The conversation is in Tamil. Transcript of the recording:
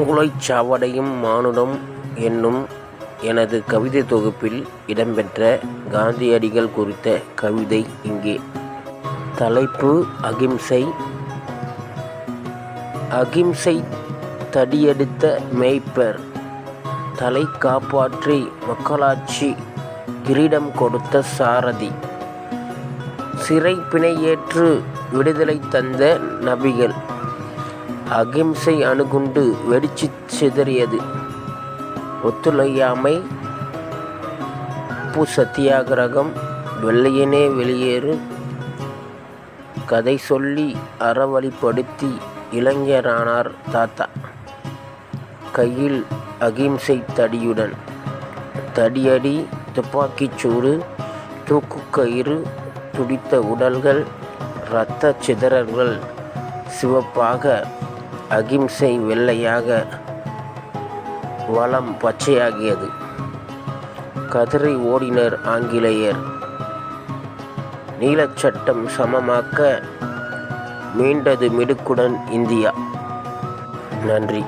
மூளைச் சாவடையும் மானுடம் என்னும் எனது கவிதை தொகுப்பில் இடம்பெற்ற காந்தியடிகள் குறித்த கவிதை இங்கே. தலைப்பு அகிம்சை. அகிம்சை தடியெடுத்த மேய்ப்பர். தலை காப்பாற்றி மக்களாட்சி கிரீடம் கொடுத்த சாரதி. சிறை பிணையேற்று விடுதலை தந்த நபிகள். அகிம்சை அணுகுண்டு வெடிச்சு சிதறியது. ஒத்துழையாமை உப்பு சத்தியாகிரகம் வெள்ளையனே வெளியேறு. கதை சொல்லி அறவழிப்படுத்தி இளைஞரானார் தாத்தா. கையில் அகிம்சை தடியுடன். தடியடி துப்பாக்கிச்சூடு தூக்குக்கயிறு துடித்த உடல்கள் இரத்த சிதறல்கள் சிவப்பாக அகிம்சை வெள்ளையாக வளம் பச்சையாகியது. கதிரை ஓடினர் ஆங்கிலேயர். நீலச்சட்டம் சமமாக்க மீண்டது மிடுக்குடன் இந்தியா. நன்றி.